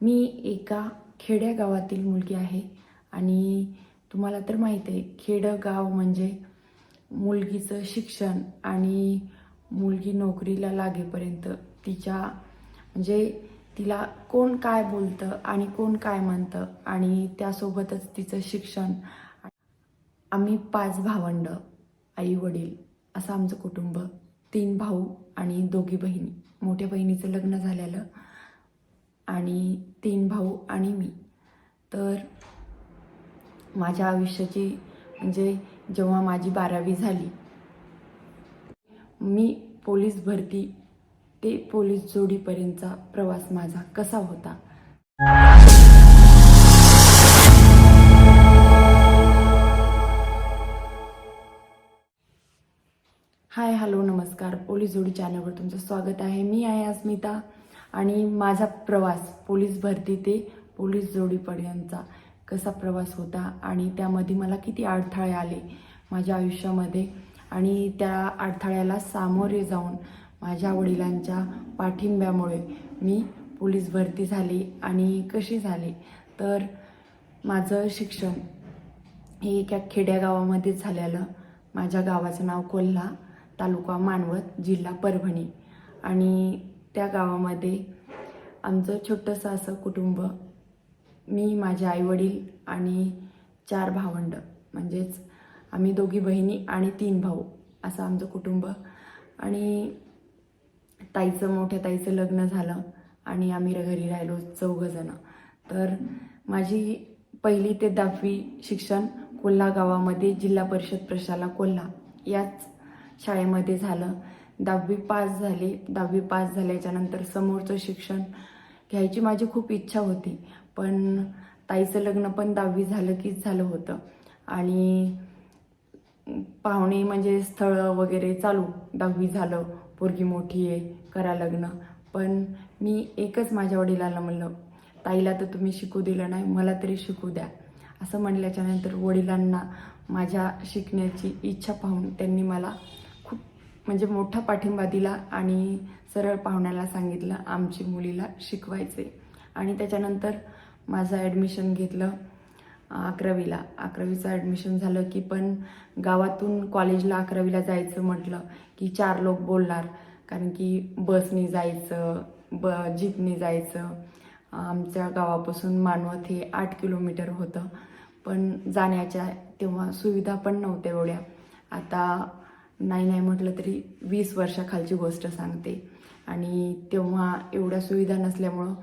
मी एका खेड्या गावातील मुलगी आहे आणि तुम्हाला तर माहीत आहे खेडं गाव म्हणजे मुलगीचं शिक्षण आणि मुलगी नोकरीला लागेपर्यंत तिच्या म्हणजे तिला कोण काय बोलतं आणि कोण काय म्हणतं आणि त्यासोबतच तिचं शिक्षण. आम्ही पाच भावंड आई वडील असं आमचं कुटुंब तीन भाऊ आणि दोघी बहिणी. मोठ्या बहिणीचं लग्न झालेलं आणि तीन भाऊ आणि मी. तर माझ्या आयुष्याची म्हणजे जेव्हा माझी बारावी झाली मी पोलीस भरती ते पोलीस जोडीपर्यंतचा प्रवास माझा कसा होता? हाय हॅलो नमस्कार. पोलीस जोडी चॅनलवर तुमचं स्वागत आहे. मी आहे अस्मिता. आणि माझा प्रवास पोलीस भरती ते पोलीस जोडीपर्यंतचा कसा प्रवास होता आणि त्यामध्ये मला किती अडथळे आले माझ्या आयुष्यामध्ये आणि त्या अडथळ्याला सामोरे जाऊन माझ्या वडिलांच्या पाठिंब्यामुळे मी पोलीस भरती झाली आणि कशी झाली. तर माझं शिक्षण हे एका खेड्यागावामध्ये झालेलं. माझ्या गावाचं नाव कोल्हा तालुका मानवत जिल्हा परभणी. आणि त्या गावामध्ये आमचं छोटंसं असं कुटुंब मी माझे आईवडील आणि चार भावंड. म्हणजेच आम्ही दोघी बहिणी आणि तीन भाऊ असं आमचं कुटुंब. आणि ताईचं मोठ्या ताईचं लग्न झालं आणि आम्ही घरी राहिलो चौघंजणं. तर माझी पहिली ते दहावी शिक्षण कोल्हा गावामध्ये जिल्हा परिषद प्रशाला कोल्हा याच शाळेमध्ये झालं. दहावी पास झाली. दहावी पास झाल्याच्यानंतर समोरचं शिक्षण घ्यायची माझी खूप इच्छा होती. पण ताईचं लग्न पण दहावी झालं कीच झालं होतं. आणि पाहुणे म्हणजे स्थळं वगैरे चालू. दहावी झालं. पोरगी मोठी आहे करा लग्न. पण मी एकच माझ्या वडिलांना म्हणलं ताईला तर तुम्ही शिकू दिलं नाही मला तरी शिकू द्या. असं म्हटल्याच्यानंतर वडिलांना माझ्या शिकण्याची इच्छा पाहून त्यांनी मला म्हणजे मोठा पाठिंबा दिला आणि सरळ पाहुण्याला सांगितलं आमची मुलीला शिकवायचे आणि त्याच्यानंतर माझं ॲडमिशन घेतलं अकरावीला. अकरावीचं ॲडमिशन झालं की पण गावातून कॉलेजला अकरावीला जायचं म्हटलं की चार लोक बोलणार कारण की बसनी जायचं ब जीपनी जायचं. आमच्या गावापासून मानवत हे आठ किलोमीटर होतं. पण जाण्याच्या तेव्हा सुविधा पण नव्हत्या एवढ्या. आता नाही नाही म्हटलं तरी वीस वर्षाखालची गोष्ट सांगते. आणि तेव्हा एवढ्या सुविधा नसल्यामुळं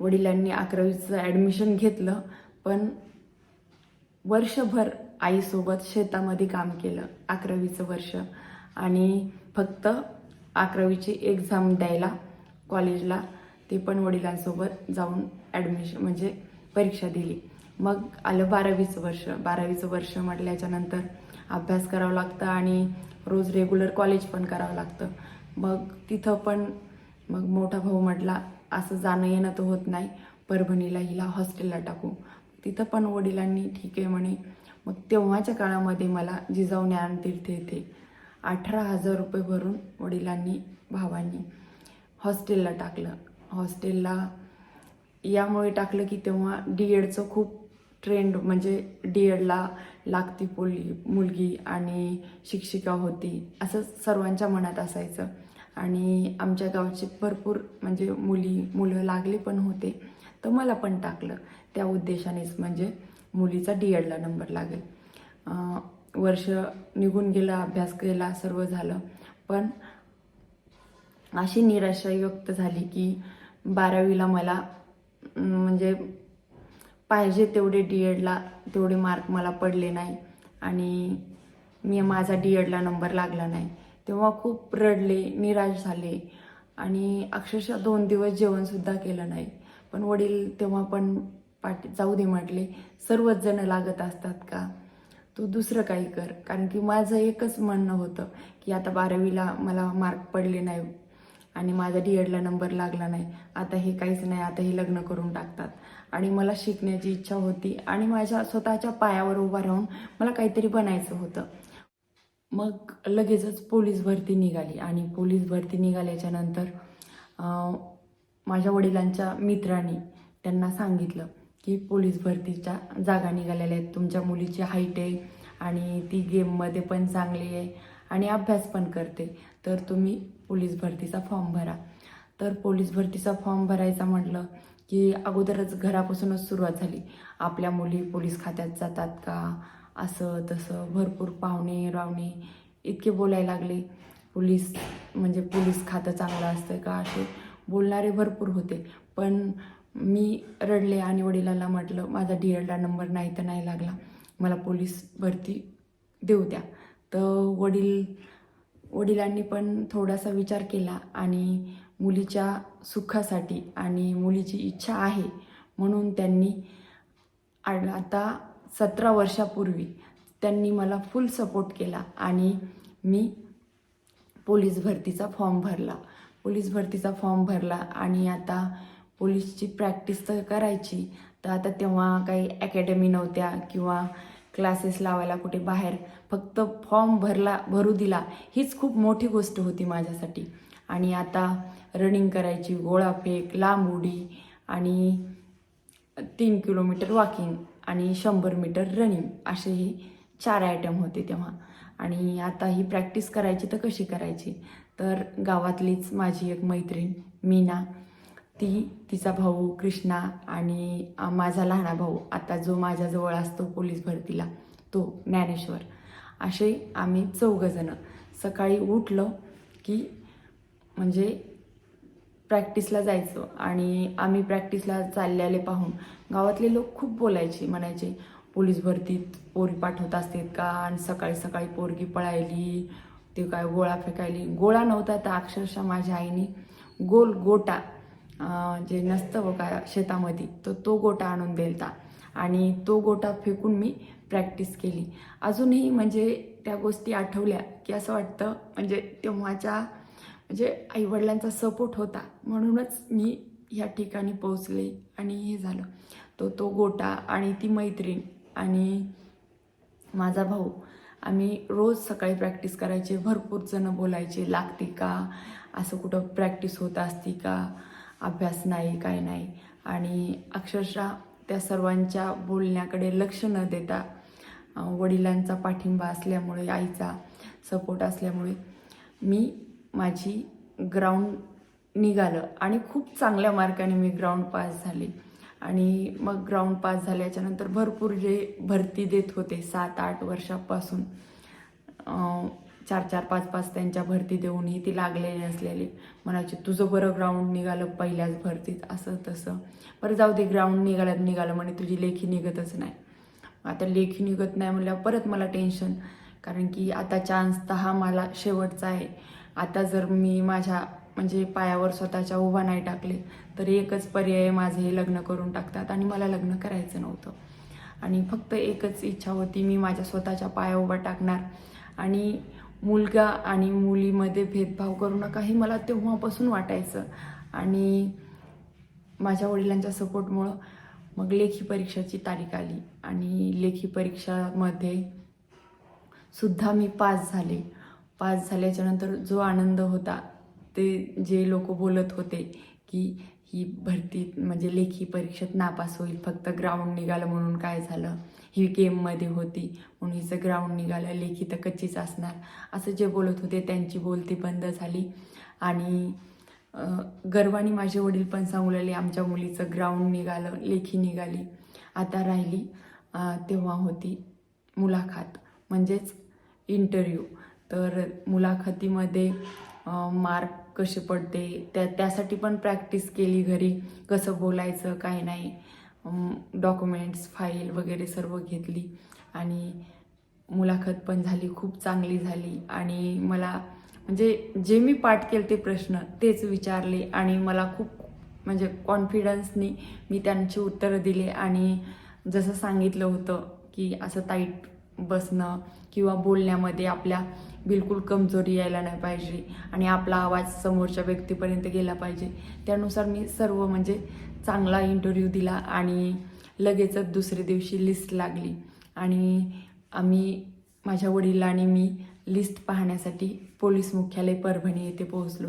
वडिलांनी अकरावीचं ॲडमिशन घेतलं पण वर्षभर आईसोबत शेतामध्ये काम केलं अकरावीचं वर्ष. आणि फक्त अकरावीची एक्झाम द्यायला कॉलेजला ते पण वडिलांसोबत जाऊन ॲडमिशन म्हणजे परीक्षा दिली. मग आलं बारावीचं वर्ष. बारावीचं वर्ष म्हटल्याच्यानंतर अभ्यास करावा लागतं आणि रोज रेग्युलर कॉलेज पण करावं लागतं. मग तिथं पण मग मोठा भाऊ म्हटला असं जाणं येणं तर होत नाही. परभणीला हिला हॉस्टेलला टाकू. तिथं पण वडिलांनी ठीक आहे म्हणे. मग तेव्हाच्या काळामध्ये मला जिजाऊ ज्ञानतीर्थ येथे अठरा हजार रुपये भरून वडिलांनी भावांनी हॉस्टेलला टाकलं. हॉस्टेलला यामुळे टाकलं की तेव्हा डी एडचं खूप ट्रेंड म्हणजे डी एडला लागती पोली मुलगी आणि शिक्षिका होती असं सर्वांच्या मनात असायचं. आणि आमच्या गावचे भरपूर म्हणजे मुली मुलं लागले पण होते तर मला पण टाकलं. त्या उद्देशानेच म्हणजे मुलीचा डी एडला नंबर लागेल. वर्ष निघून गेलं अभ्यास केला सर्व झालं. पण अशी निराशा व्यक्त झाली की बारावीला मला म्हणजे पाहिजे तेवढे डी एडला तेवढे मार्क मला पडले नाही. आणि मी माझा डी एडला नंबर लागला नाही. तेव्हा खूप रडले निराश झाले. आणि अक्षरशः दोन दिवस जेवणसुद्धा केलं नाही. पण वडील तेव्हा पण पाठी जाऊ दे म्हटले सर्वच जण लागत असतात का? तू दुसरं काही कर. कारण की माझं एकच म्हणणं होतं की आता बारावीला मला मार्क पडले नाही. आणि माझा डी एडला नंबर लागला नाही. आता हे काहीच नाही आता हे लग्न करून टाकतात. आणि मला शिकण्याची इच्छा होती आणि माझ्या स्वतःच्या पायावर उभा राहून मला काहीतरी बनायचं होतं. मग लगेचच पोलीस भरती निघाली आणि पोलीस भरती निघाल्याच्या नंतर माझ्या वडिलांच्या मित्रांनी त्यांना सांगितलं की पोलीस भरतीच्या जागा निघालेल्या आहेत. तुमच्या मुलीची हाईट आहे आणि ती गेममध्ये पण चांगली आहे आणि अभ्यास पण करते. तर तुम्ही पोलीस भरतीचा फॉर्म भरा. तर पोलीस भरतीचा फॉर्म भरायचा म्हटलं की अगोदरच घरापासूनच सुरुवात झाली. आपल्या मुली पोलीस खात्यात जातात का? असं तसं भरपूर पाहुणे रावणे इतके बोलायला लागले. पोलीस म्हणजे पोलीस खातं चांगलं असतं का असे बोलणारे भरपूर होते. पण मी रडले आणि वडिलांना म्हटलं माझा डी एलला नंबर नाही तर नाही लागला. मला पोलीस भरती देऊ द्या. तर वडील वडिलांनी पण थोडासा विचार केला आणि मुलीच्या सुखासाठी आणि मुलीची इच्छा आहे म्हणून त्यांनी आता सतरा वर्षापूर्वी त्यांनी मला फुल सपोर्ट केला आणि मी पोलीस भरतीचा फॉर्म भरला. पोलीस भरतीचा फॉर्म भरला आणि आता पोलीसची प्रॅक्टिस तर करायची. तर आता तेव्हा काही अकॅडमी नव्हत्या किंवा क्लासेस लावायला कुठे बाहेर फक्त फॉर्म भरला भरू दिला हीच खूप मोठी गोष्ट होती माझ्यासाठी. आणि आता रनिंग करायची गोळाफेक लांब उडी आणि तीन किलोमीटर वॉकिंग आणि शंभर मीटर रनिंग असे हे चार आयटम होते तेव्हा. आणि आता ही प्रॅक्टिस करायची तर कशी करायची? तर गावातलीच माझी एक मैत्रीण मीना ती तिचा भाऊ कृष्णा आणि माझा लहाना भाऊ. आता जो माझ्याजवळ असतो पोलीस भरतीला तो ज्ञानेश्वर. असे आम्ही चौघजणं सकाळी उठलो की म्हणजे प्रॅक्टिसला जायचो आणि आम्ही प्रॅक्टिसला चाललेले पाहून गावातले लोक खूप बोलायचे म्हणायचे पोलीस भरतीत पोरी पाठवत असतात का? आणि सकाळी सकाळी पोरगी पळायली ते काय गोळा फेकायली. गोळा नव्हता तर अक्षरशः माझ्या आईने गोल गोटा जे नसतं बघा शेतामध्ये तर तो गोटा आणून दिलता. आणि तो गोटा फेकून मी प्रॅक्टिस केली. अजूनही म्हणजे त्या गोष्टी आठवल्या की असं वाटतं म्हणजे तेव्हाच्या म्हणजे आईवडिलांचा सपोर्ट होता. म्हणूनच मी ह्या ठिकाणी पोहोचले आणि हे झालं. तो तो गोटा आणि ती मैत्रीण आणि माझा भाऊ आम्ही रोज सकाळी प्रॅक्टिस करायचे. भरपूर जणं बोलायचे लागते का? असं कुठं प्रॅक्टिस होत असती का? अभ्यास नाही काय नाही. आणि अक्षरशः त्या सर्वांच्या बोलण्याकडे लक्ष न देता वडिलांचा पाठिंबा असल्यामुळे आईचा सपोर्ट असल्यामुळे मी माझी ग्राउंड निघालं आणि खूप चांगल्या मार्काने मी ग्राउंड पास झाले. आणि मग ग्राउंड पास झाल्याच्यानंतर भरपूर जे भरती देत होते सात आठ वर्षापासून चार चार पाच पाच त्यांच्या भरती देऊनही ती लागलेली असलेली म्हणायची तुझं बरं ग्राउंड निघालं पहिल्याच भरतीत असं तसं. बरं जाऊ दे ग्राउंड निघाल्यात निघालं म्हणे तुझी लेखी निघतच नाही. आता लेखी निघत नाही म्हणल्यावर परत मला टेन्शन कारण की आता चान्स तर हा मला शेवटचा आहे. आता जर मी माझ्या म्हणजे पायावर स्वतःच्या उभा नाही टाकले तर एकच पर्याय माझे हे लग्न करून टाकतात आणि मला लग्न करायचं नव्हतं. आणि फक्त एकच इच्छा होती मी माझ्या स्वतःच्या पाया उभा टाकणार. आणि मुलगा आणि मुलीमध्ये भेदभाव करू नका हे मला तेव्हापासून वाटायचं. आणि माझ्या वडिलांच्या सपोर्टमुळं मग लेखी परीक्षाची तारीख आली. आणि लेखी परीक्षामध्ये सुद्धा मी पास झाले. पास झाल्याच्यानंतर जो आनंद होता ते जे लोक बोलत होते की ही भरती म्हणजे लेखी परीक्षेत नापास होईल फक्त ग्राउंड निघालं म्हणून काय झालं? ही गेममध्ये होती. म्हणून हिचं ग्राउंड निघालं. लेखी तर कच्चीच असणार. असं जे बोलत होते त्यांची बोलती बंद झाली. आणि गर्वाने माझे वडील पण सांगू लागले आमच्या मुलीचं ग्राउंड निघालं लेखी निघाली. आता राहिली तेव्हा होती मुलाखत. म्हणजेच इंटरव्ह्यू तर मुलाखतीमध्ये मार्क कसे पडते त्या त्यासाठी पण प्रॅक्टिस केली घरी. कसं बोलायचं काय नाही. डॉक्युमेंट्स फाईल वगैरे सर्व घेतली. आणि मुलाखत पण झाली खूप चांगली झाली. आणि मला म्हणजे जे मी पाठ केले ते प्रश्न तेच विचारले. आणि मला खूप म्हणजे कॉन्फिडन्सनी मी त्यांची उत्तरं दिले. आणि जसं सांगितलं होतं की असं ताईट बसणं किंवा बोलण्यामध्ये आपल्या बिलकुल कमजोरी यायला नाही पाहिजे. आणि आपला आवाज समोरच्या व्यक्तीपर्यंत गेला पाहिजे. त्यानुसार मी सर्व म्हणजे चांगला इंटरव्ह्यू दिला आणि लगेचच दुसऱ्या दिवशी लिस्ट लागली. आणि आम्ही माझ्या वडिलांनी मी लिस्ट पाहण्यासाठी पोलीस मुख्यालय परभणी येथे पोहोचलो.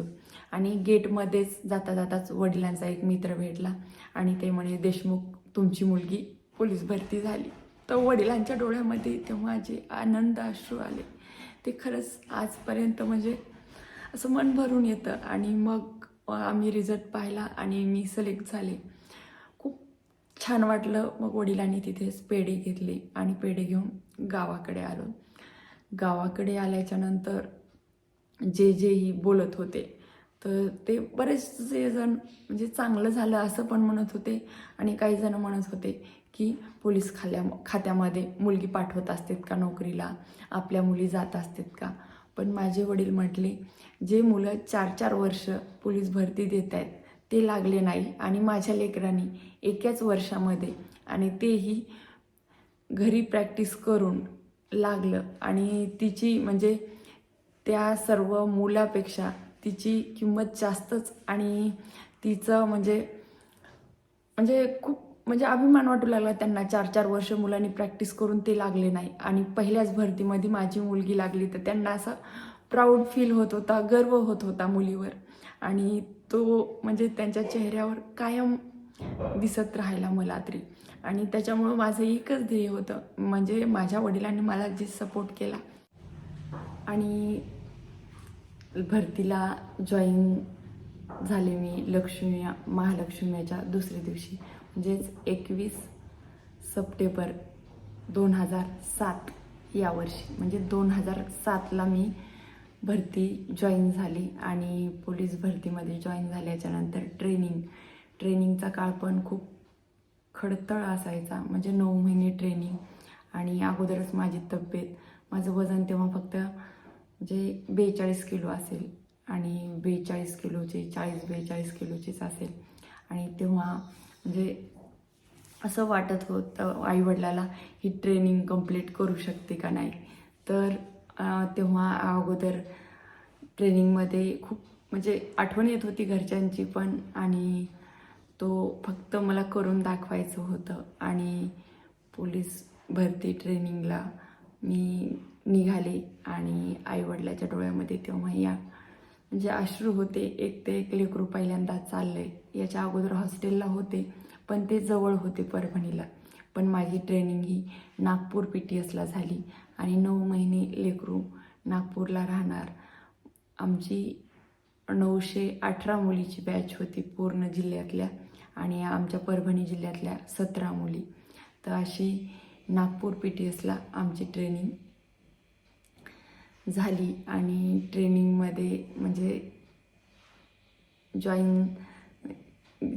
आणि गेटमध्येच जाता जाताच वडिलांचा एक मित्र भेटला आणि ते म्हणे देशमुख तुमची मुलगी पोलीस भरती झाली. तर वडिलांच्या डोळ्यामध्ये तेव्हा जे आनंद अश्रू आले. ते खरंच आजपर्यंत म्हणजे असं मन भरून येतं. आणि मग आम्ही रिझल्ट पाहिला आणि मी सिलेक्ट झाले. खूप छान वाटलं मग वडिलांनी तिथेच पेढे घेतले आणि पेढे घेऊन गावाकडे आलो. गावाकडे आल्याच्यानंतर जे जेही बोलत होते तर ते बरेचसे जण म्हणजे चांगलं झालं असं पण म्हणत होते आणि काही जण म्हणत होते की पोलीस खाल्या खात्यामध्ये मुलगी पाठवत असतात का नोकरीला? आपल्या मुली जात असतात का? पण माझे वडील म्हटले जे मुलं चार चार वर्ष पोलीस भरती देत आहेत ते लागले नाही आणि माझ्या लेकरांनी एकाच वर्षामध्ये आणि तेही घरी प्रॅक्टिस करून लागलं आणि तिची म्हणजे त्या सर्व मुलापेक्षा तिची किंमत जास्तच आणि तिचं म्हणजे म्हणजे खूप म्हणजे अभिमान वाटू लागला त्यांना. चार चार वर्ष मुलांनी प्रॅक्टिस करून ते लागले नाही. आणि पहिल्याच भरतीमध्ये माझी मुलगी लागली तर त्यांना असा प्राऊड फील होत होता गर्व होत होता मुलीवर. आणि तो म्हणजे त्यांच्या चेहऱ्यावर कायम दिसत राहिला मला तरी. आणि त्याच्यामुळं माझं एकच ध्येय होतं. म्हणजे माझ्या वडिलांनी मला जे सपोर्ट केला आणि भरतीला जॉईन झाले मी लक्ष्मी महालक्ष्मीच्या दुसऱ्या दिवशी. म्हणजेच एकवीस सप्टेंबर दोन हजार सात यावर्षी म्हणजे दोन हजार सातला मी भरती जॉईन झाली आणि पोलीस भरतीमध्ये जॉईन झाल्याच्यानंतर ट्रेनिंग ट्रेनिंगचा काळ पण खूप खडतळ असायचा. म्हणजे नऊ महिने ट्रेनिंग आणि अगोदरच माझी तब्येत माझं वजन तेव्हा फक्त म्हणजे बेचाळीस किलो असेल आणि बेचाळीस किलोचे चाळीस बेचाळीस किलोचेच असेल. आणि तेव्हा म्हणजे असं वाटत होतं आईवडिलाला ही ट्रेनिंग कंप्लीट करू शकते का नाही. तर तेव्हा अगोदर ट्रेनिंगमध्ये खूप म्हणजे आठवण येत होती घरच्यांची पण आणि तो फक्त मला करून दाखवायचं होतं आणि पोलीस भरती ट्रेनिंगला मी निघाले आणि आईवडिलाच्या डोळ्यामध्ये तेव्हा या म्हणजे अश्रू होते एक ते एक लेकरू पहिल्यांदा चाललंय. याच्या अगोदर हॉस्टेलला होते पण ते जवळ होते परभणीला. पण माझी ट्रेनिंग ही नागपूर पी टी एसला झाली आणि नऊ महिने लेकरू नागपूरला राहणार. आमची नऊशे अठरा मुलीची बॅच होती पूर्ण जिल्ह्यातल्या आणि आमच्या परभणी जिल्ह्यातल्या सतरा मुली. तर अशी नागपूर पी टी एसला आमची ट्रेनिंग झाली आणि ट्रेनिंगमध्ये म्हणजे जॉईन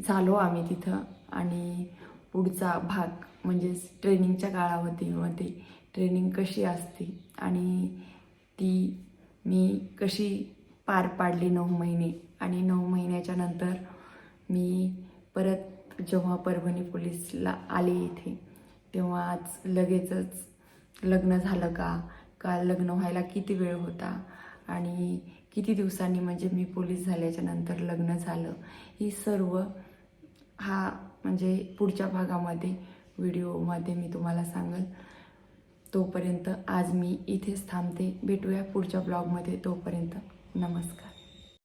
झालो आम्ही तिथं आणि पुढचा भाग म्हणजेच ट्रेनिंगच्या काळावधीमध्ये ट्रेनिंग कशी असते आणि ती मी कशी पार पाडली नऊ महिने आणि नऊ महिन्याच्या नंतर मी परत जेव्हा परभणी पोलीसला आले इथे तेव्हाच लगेचच लग्न झालं का? का लग्न व्हायला किती वेळ होता आणि किती दिवसांनी म्हणजे मी पोलीस झाल्याच्यानंतर लग्न झालं ही सर्व हा म्हणजे पुढच्या भागामध्ये व्हिडिओमध्ये मी तुम्हाला सांगेल. तोपर्यंत आज मी इथेच थांबते. भेटूया पुढच्या ब्लॉगमध्ये. तोपर्यंत नमस्कार.